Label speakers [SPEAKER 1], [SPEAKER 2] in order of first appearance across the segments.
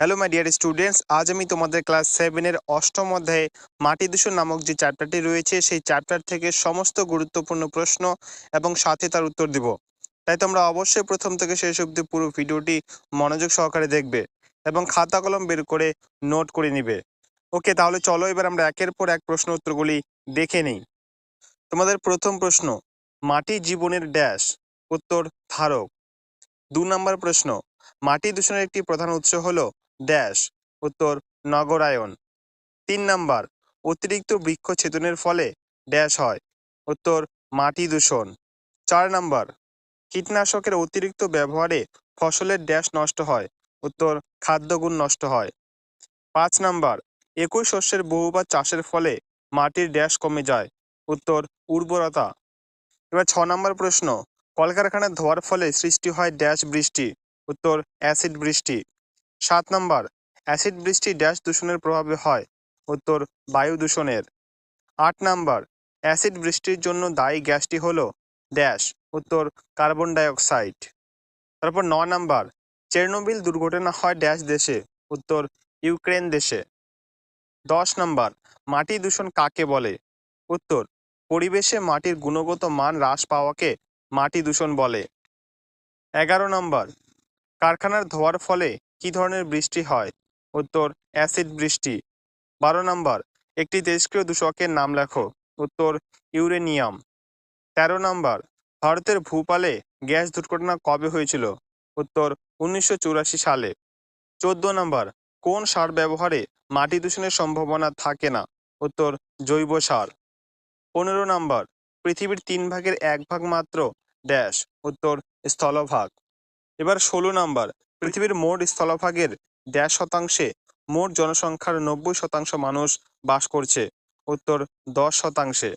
[SPEAKER 1] Hello my dear students আজ আমি তোমাদের ক্লাস সেভেনের অষ্টম অধ্যায়ে মাটি দূষণ নামক যে চ্যাপ্টারটি রয়েছে, সেই চ্যাপ্টার থেকে সমস্ত গুরুত্বপূর্ণ প্রশ্ন এবং সাথে তার উত্তর দিব। তাই তোমরা অবশ্যই প্রথম থেকে শেষ অবধি পুরো ভিডিওটি মনোযোগ সহকারে দেখবে এবং খাতা কলম বের করে নোট করে নিবে। ওকে তাহলে চলো এবার আমরা একের পর এক প্রশ্ন উত্তরগুলি দেখে নিই। তোমাদের প্রথম প্রশ্ন, মাটি জীবনের ড্যাশ উত্তর ধারক। দু নম্বর প্রশ্ন, মাটি দূষণের একটি প্রধান উৎস হলো ড্যাশ, উত্তর নগরায়ন তিন নাম্বার, অতিরিক্ত বৃক্ষ ছেদনের ফলে ড্যাশ হয়, উত্তর, মাটি দূষণ। চার নাম্বার, কীটনাশকের অতিরিক্ত ব্যবহারে ফসলের ড্যাশ নষ্ট হয়, উত্তর, খাদ্যগুণ নষ্ট হয়। পাঁচ নাম্বার, একই শস্যের বহুবার চাষের ফলে মাটির ড্যাশ কমে যায়, উত্তর, উর্বরতা। এবার ছ নম্বর প্রশ্ন কলকারখানার ধোয়ার ফলে সৃষ্টি হয় ড্যাশ বৃষ্টি, উত্তর, অ্যাসিড বৃষ্টি। সাত নম্বর, অ্যাসিড বৃষ্টি ড্যাশ দূষণের প্রভাবে হয়। উত্তর, বায়ু দূষণের। আট নম্বর, অ্যাসিড বৃষ্টির জন্য দায়ী গ্যাসটি হলো ড্যাশ। উত্তর, কার্বন ডাইঅক্সাইড। তারপর ন নম্বর, চেরনোবিল দুর্ঘটনা হয় ড্যাশ দেশে। উত্তর, ইউক্রেন দেশে। দশ নম্বর, মাটি দূষণ কাকে বলে? উত্তর, পরিবেশে মাটির গুণগত মান হ্রাস পাওয়াকে মাটি দূষণ বলে। এগারো নম্বর, কারখানার ধোয়ার ফলে কি ধরনের বৃষ্টি হয়? উত্তর, অ্যাসিড বৃষ্টি। বারো নম্বর, একটি তেজস্ক্রিয় দূষকের নাম লেখো। উত্তর, ইউরেনিয়াম। তেরো নম্বর, ভারতের ভূপালে গ্যাস দুর্ঘটনা কবে হয়েছিল? উত্তর, উনিশশো চুরাশি সালে। চোদ্দ নম্বর, কোন সার ব্যবহারে মাটি দূষণের সম্ভাবনা থাকে না? উত্তর, জৈব সার। পনেরো নম্বর, পৃথিবীর তিন ভাগের এক ভাগ মাত্র ড্যাশ উত্তর, স্থলভাগ। এবার ষোলো নম্বর পৃথিবীর মোট স্থলভাগের দেড় শতাংশে মোট জনসংখ্যার নব্বই শতাংশ মানুষ বাস করছে, উত্তর দশ শতাংশে।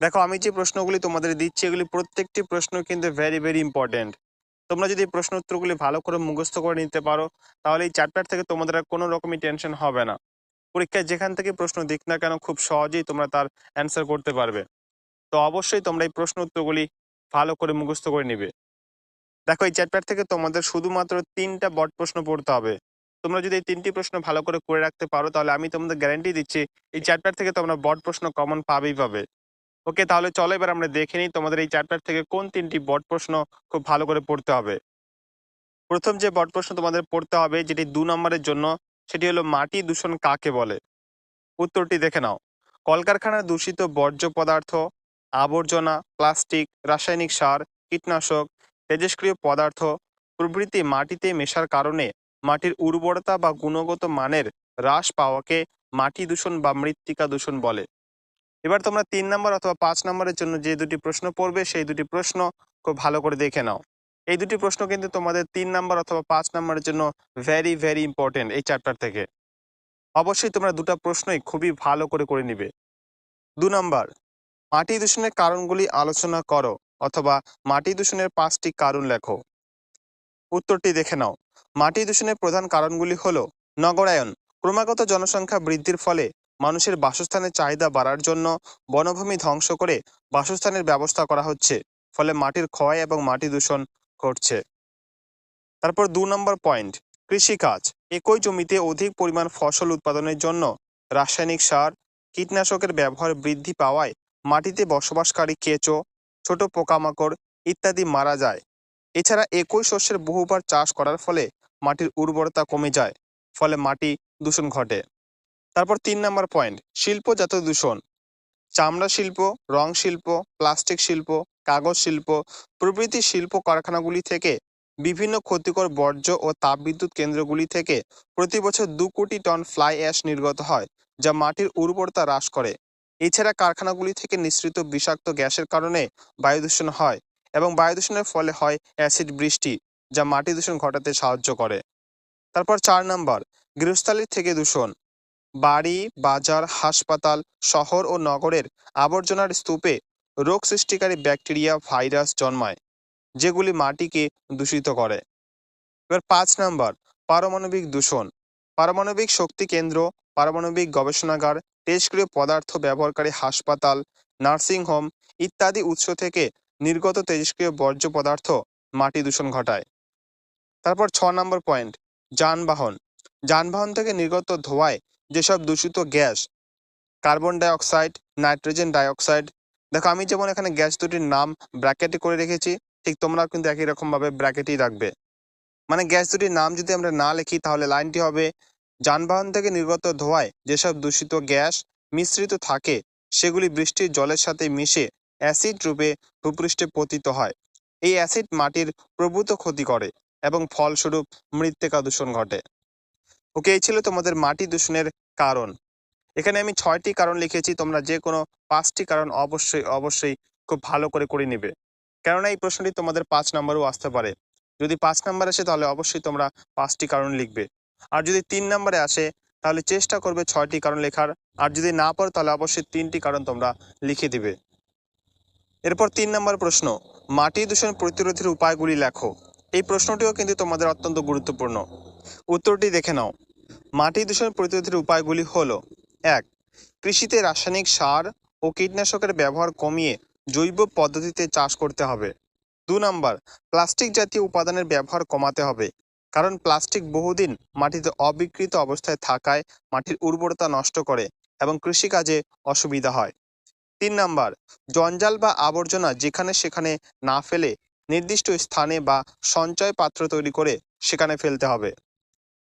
[SPEAKER 1] দেখো, আমি যে প্রশ্নগুলি তোমাদের দিচ্ছি, এগুলি প্রত্যেকটি প্রশ্ন কিন্তু ভেরি ভেরি ইম্পর্টেন্ট তোমরা যদি প্রশ্ন উত্তরগুলি ভালো করে মুখস্থ করে নিতে পারো, তাহলে এই চ্যাপ্টার থেকে তোমাদের আর কোনো রকমই টেনশন হবে না। পরীক্ষায় যেখান থেকে প্রশ্ন দিক না কেন, খুব সহজেই তোমরা তার অ্যান্সার করতে পারবে। তো অবশ্যই তোমরা এই প্রশ্ন উত্তরগুলি ভালো করে মুখস্থ করে নিবে। দেখো, এই চ্যাপ্টার থেকে তোমাদের শুধুমাত্র তিনটা বট প্রশ্ন পড়তে হবে। তোমরা যদি এই তিনটি প্রশ্ন ভালো করে করে রাখতে পারো, তাহলে আমি তোমাদের গ্যারান্টি দিচ্ছি, এই চ্যাপ্টার থেকে তোমরা বট প্রশ্ন কমন পাবেই পাবে। ওকে তাহলে চলো এবার আমরা দেখে নিই তোমাদের এই চ্যাপ্টার থেকে কোন তিনটি বট প্রশ্ন খুব ভালো করে পড়তে হবে। প্রথম যে বট প্রশ্ন তোমাদের পড়তে হবে, যেটি দু নম্বরের জন্য, সেটি হলো মাটি দূষণ কাকে বলে? উত্তরটি দেখে নাও। কলকারখানার দূষিত বর্জ্য পদার্থ, আবর্জনা, প্লাস্টিক, রাসায়নিক সার, কীটনাশক তেজস্ক্রিয় পদার্থ প্রভৃতি মাটিতে মেশার কারণে মাটির উর্বরতা বা গুণগত মানের হ্রাস পাওয়াকে মাটি দূষণ বা মৃত্তিকা দূষণ বলে। এবার তোমরা তিন নম্বর অথবা পাঁচ নম্বরের জন্য যে দুটি প্রশ্ন পড়বে, সেই দুটি প্রশ্ন খুব ভালো করে দেখে নাও। এই দুটি প্রশ্ন কিন্তু তোমাদের তিন নম্বর অথবা পাঁচ নম্বরের জন্য ভেরি ভেরি ইম্পর্টেন্ট এই চ্যাপ্টার থেকে। অবশ্যই তোমরা দুটো প্রশ্নই খুবই ভালো করে করে নিবে। দু নম্বর, মাটি দূষণের কারণগুলি আলোচনা করো। অথবা মাটি দূষণের পাঁচটি কারণ লেখো। উত্তরটি দেখে নাও। মাটি দূষণের প্রধান কারণগুলি হলো, নগরায়ন, ক্রমাগত জনসংখ্যা বৃদ্ধির ফলে মানুষের বাসস্থানের চাহিদা বাড়ার জন্য বনভূমি ধ্বংস করে বাসস্থানের ব্যবস্থা করা হচ্ছে, ফলে মাটির ক্ষয় এবং মাটি দূষণ ঘটছে। তারপর দু নম্বর পয়েন্ট, কৃষিকাজ। একই জমিতে অধিক পরিমাণ ফসল উৎপাদনের জন্য রাসায়নিক সার, কীটনাশকের ব্যবহার বৃদ্ধি পাওয়ায় মাটিতে বসবাসকারী কেঁচো ছোট পোকামাকড় ইত্যাদি মারা যায়। এছাড়া একই শস্যের বহুবার চাষ করার ফলে মাটির উর্বরতা কমে যায়, ফলে মাটি দূষণ ঘটে। তারপর তিন নম্বর পয়েন্ট, শিল্পজাত দূষণ। চামড়া শিল্প, রং শিল্প, প্লাস্টিক শিল্প, কাগজ শিল্প, প্রভৃতি শিল্প কারখানাগুলি থেকে বিভিন্ন ক্ষতিকর বর্জ্য ও তাপবিদ্যুৎ কেন্দ্রগুলি থেকে প্রতি বছর দু কোটি টন ফ্লাই অ্যাশ নির্গত হয়, যা মাটির উর্বরতা হ্রাস করে। এছাড়া কারখানাগুলি থেকে নিঃসৃত বিষাক্ত গ্যাসের কারণে বায়ু দূষণ হয় এবং বায়ু দূষণের ফলে হয় অ্যাসিড বৃষ্টি, যা মাটি দূষণ ঘটাতে সাহায্য করে। তারপর চার নম্বর, গৃহস্থালির থেকে দূষণ। বাড়ি, বাজার, হাসপাতাল, শহর ও নগরের আবর্জনার স্তূপে রোগ সৃষ্টিকারী ব্যাকটেরিয়া, ভাইরাস জন্মায়, যেগুলি মাটিকে দূষিত করে। এবার পাঁচ নম্বর, পারমাণবিক দূষণ। পারমাণবিক শক্তি কেন্দ্র পারমাণবিক গবেষণাগার তেজস্ক্রিয় পদার্থ ব্যবহারকারী হাসপাতাল নার্সিংহোম ইত্যাদি উৎস থেকে নির্গত তেজস্ক্রিয় বর্জ্য পদার্থ মাটি দূষণ ঘটায়। তারপর ছ নম্বর পয়েন্ট, যানবাহন। যানবাহন থেকে নির্গত ধোঁয়ায় যেসব দূষিত gas, carbon dioxide, nitrogen dioxide, দেখো আমি যেমন এখানে গ্যাস দুটির নাম ব্র্যাকেটে করে রেখেছি, ঠিক তোমরাও কিন্তু একই রকমভাবে ব্র্যাকেটেই রাখবে। মানে গ্যাস দুটির নাম যদি আমরা না লিখি তাহলে লাইনটি হবে যানবাহন থেকে নির্গত ধোঁয়ায় যেসব দূষিত গ্যাস মিশ্রিত থাকে, সেগুলি বৃষ্টির জলের সাথে মিশে অ্যাসিড রূপে ভূপৃষ্ঠে পতিত হয়। এই অ্যাসিড মাটির প্রভূত ক্ষতি করে এবং ফলস্বরূপ মৃত্তিকা দূষণ ঘটে। ওকে, এই ছিল তোমাদের মাটি দূষণের কারণ। এখানে আমি ছয়টি কারণ লিখেছি, তোমরা যে কোনো পাঁচটি কারণ অবশ্যই অবশ্যই খুব ভালো করে করে নিবে। কেননা এই প্রশ্নটি তোমাদের পাঁচ নম্বরেও আসতে পারে। যদি পাঁচ নাম্বার আসে, তাহলে অবশ্যই তোমরা পাঁচটি কারণ লিখবে। আর যদি তিন নম্বরে আসে, তাহলে চেষ্টা করবে ছয়টি কারণ লেখার। আর যদি না পারো তাহলে অবশ্যই তিনটি কারণ তোমরা লিখে দিবে। এরপর তিন নম্বর প্রশ্ন, মাটি দূষণ প্রতিরোধের উপায়গুলি লেখো। এই প্রশ্নটিও কিন্তু তোমাদের অত্যন্ত গুরুত্বপূর্ণ। উত্তরটি দেখে নাও। মাটি দূষণ প্রতিরোধের উপায়গুলি হলো, এক, কৃষিতে রাসায়নিক সার ও কীটনাশকের ব্যবহার কমিয়ে জৈব পদ্ধতিতে চাষ করতে হবে। দু নম্বর, প্লাস্টিক জাতীয় উপাদানের ব্যবহার কমাতে হবে। কারণ প্লাস্টিক বহুদিন মাটিতে অবিকৃত অবস্থায় থাকায় মাটির উর্বরতা নষ্ট করে এবং কৃষিকাজে অসুবিধা হয়। তিন নম্বর, জঞ্জাল বা আবর্জনা যেখানে সেখানে না ফেলে নির্দিষ্ট স্থানে বা সঞ্চয় পাত্র তৈরি করে সেখানে ফেলতে হবে।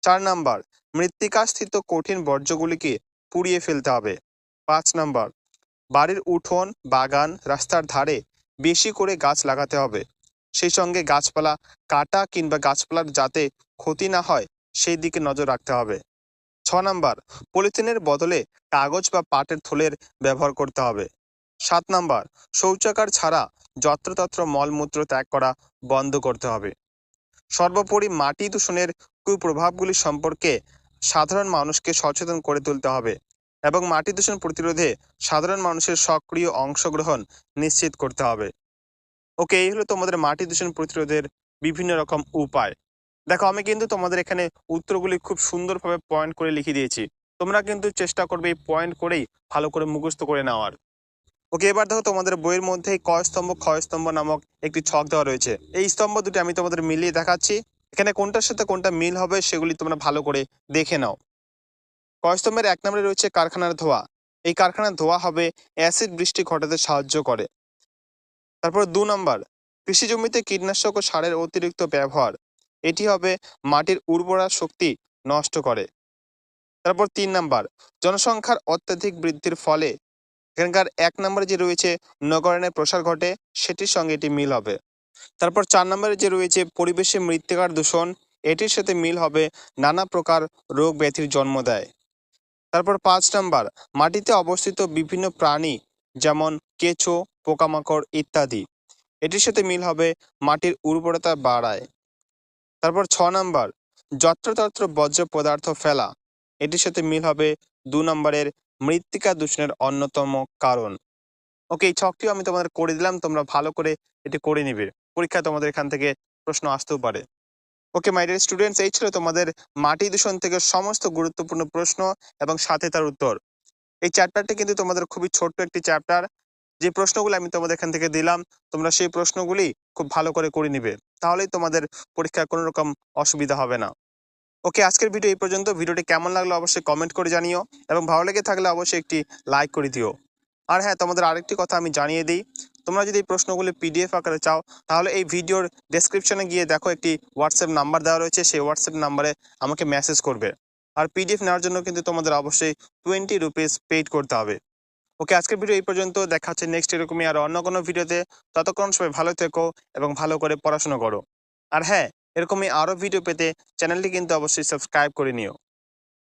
[SPEAKER 1] চার নম্বর, মৃত্তিকাস্থিত কঠিন বর্জ্যগুলিকে পুড়িয়ে ফেলতে হবে। পাঁচ নম্বর, বাড়ির উঠোন, বাগান, রাস্তার ধারে বেশি করে গাছ লাগাতে হবে। সেই সঙ্গে গাছপালা কাটা কিংবা গাছপালার যাতে ক্ষতি না হয়, সেই দিকে নজর রাখতে হবে। ছ নম্বর, পলিথিনের বদলে কাগজ বা পাটের থলের ব্যবহার করতে হবে। সাত নম্বর, শৌচাগার ছাড়া যত্রতত্র মলমূত্র ত্যাগ করা বন্ধ করতে হবে। সর্বোপরি মাটি দূষণের কুপ্রভাবগুলি সম্পর্কে সাধারণ মানুষকে সচেতন করে তুলতে হবে এবং মাটি দূষণ প্রতিরোধে সাধারণ মানুষের সক্রিয় অংশগ্রহণ নিশ্চিত করতে হবে। ওকে, এই হলো তোমাদের মাটি দূষণ প্রতিরোধের বিভিন্ন রকম উপায়। দেখো, আমি কিন্তু তোমাদের এখানে উত্তরগুলি খুব সুন্দরভাবে পয়েন্ট করে লিখে দিয়েছি। তোমরা কিন্তু চেষ্টা করবে এই পয়েন্ট করেই ভালো করে মুখস্থ করে নেওয়ার। ওকে, এবার দেখো তোমাদের বইয়ের মধ্যে ক স্তম্ভ, ক্ষয় স্তম্ভ নামক একটি ছক দেওয়া রয়েছে। এই স্তম্ভ দুটি আমি তোমাদের মিলিয়ে দেখাচ্ছি। এখানে কোনটার সাথে কোনটা মিল হবে সেগুলি তোমরা ভালো করে দেখে নাও। কয় স্তম্ভের এক নম্বরে রয়েছে কারখানার ধোয়া। এই কারখানার ধোয়া হবে অ্যাসিড বৃষ্টি ঘটাতে সাহায্য করে। তারপর দু নম্বর, কৃষি জমিতে কীটনাশক ও সারের অতিরিক্ত ব্যবহার। এটি হবে মাটির উর্বরা শক্তি নষ্ট করে। তারপর তিন নাম্বার, জনসংখ্যার অত্যাধিক বৃদ্ধির ফলে এখানকার এক নম্বরে যে রয়েছে নগরায়নের প্রসার ঘটে, সেটির সঙ্গে এটি মিল হবে। তারপর চার নম্বরে যে রয়েছে পরিবেশে মৃত্তিকার দূষণ, এটির সাথে মিল হবে নানা প্রকার রোগ ব্যাধির জন্ম দেয়। তারপর পাঁচ নাম্বার, মাটিতে অবস্থিত বিভিন্ন প্রাণী যেমন কেঁচো, পোকামাকড় ইত্যাদি। এটির সাথে মিল হবে মাটির উর্বরতা বাড়ায়। তারপর ছ নাম্বার, যত্রতত্র বর্জ্য পদার্থ ফেলা। এটির সাথে মিল হবে দু নম্বরের মৃত্তিকা দূষণের অন্যতম কারণ। ওকে এই ছকটিও আমি তোমাদের করে দিলাম, তোমরা ভালো করে এটি করে নিবে। পরীক্ষা তোমাদের এখান থেকে প্রশ্ন আসতেও পারে। ওকে মাই ডিয়ার স্টুডেন্টস এই ছিল তোমাদের মাটি দূষণ থেকে সমস্ত গুরুত্বপূর্ণ প্রশ্ন এবং সাথে তার উত্তর। এই চ্যাপ্টারটি কিন্তু তোমাদের খুবই ছোট্ট একটি চ্যাপ্টার যে প্রশ্নগুলো আমি তোমাদের এখান থেকে দিলাম, তোমরা সেই প্রশ্নগুলি খুব ভালো করে করে নিবে, তাহলেই তোমাদের পরীক্ষায় কোনো রকম অসুবিধা হবে না। ওকে, আজকের ভিডিও এই পর্যন্ত। ভিডিওটি কেমন লাগল অবশ্যই কমেন্ট করে জানিও এবং ভালো লেগে থাকলে অবশ্যই একটি লাইক করে দিও। আর হ্যাঁ তোমাদের আরেকটি কথা আমি জানিয়ে দিই, তোমরা যদি এই প্রশ্নগুলি পিডিএফ আকারে চাও, তাহলে এই ভিডিওর ডেসক্রিপশনে গিয়ে দেখো একটি হোয়াটসঅ্যাপ নাম্বার দেওয়া রয়েছে, সেই হোয়াটসঅ্যাপ নাম্বারে আমাকে মেসেজ করবে। আর পিডিএফ নেওয়ার জন্য কিন্তু তোমাদের অবশ্যই টোয়েন্টি রুপিস পেইড করতে হবে। ওকে, আজকের ভিডিও এই পর্যন্ত। দেখা হচ্ছে নেক্সট এরকমই আর অন্য কোনো ভিডিওতে। ততক্ষণ সবাই ভালো থেকো এবং ভালো করে পড়াশোনা করো। আর হ্যাঁ এরকমই আরও ভিডিও পেতে চ্যানেলটি কিন্তু অবশ্যই সাবস্ক্রাইব করে নিও।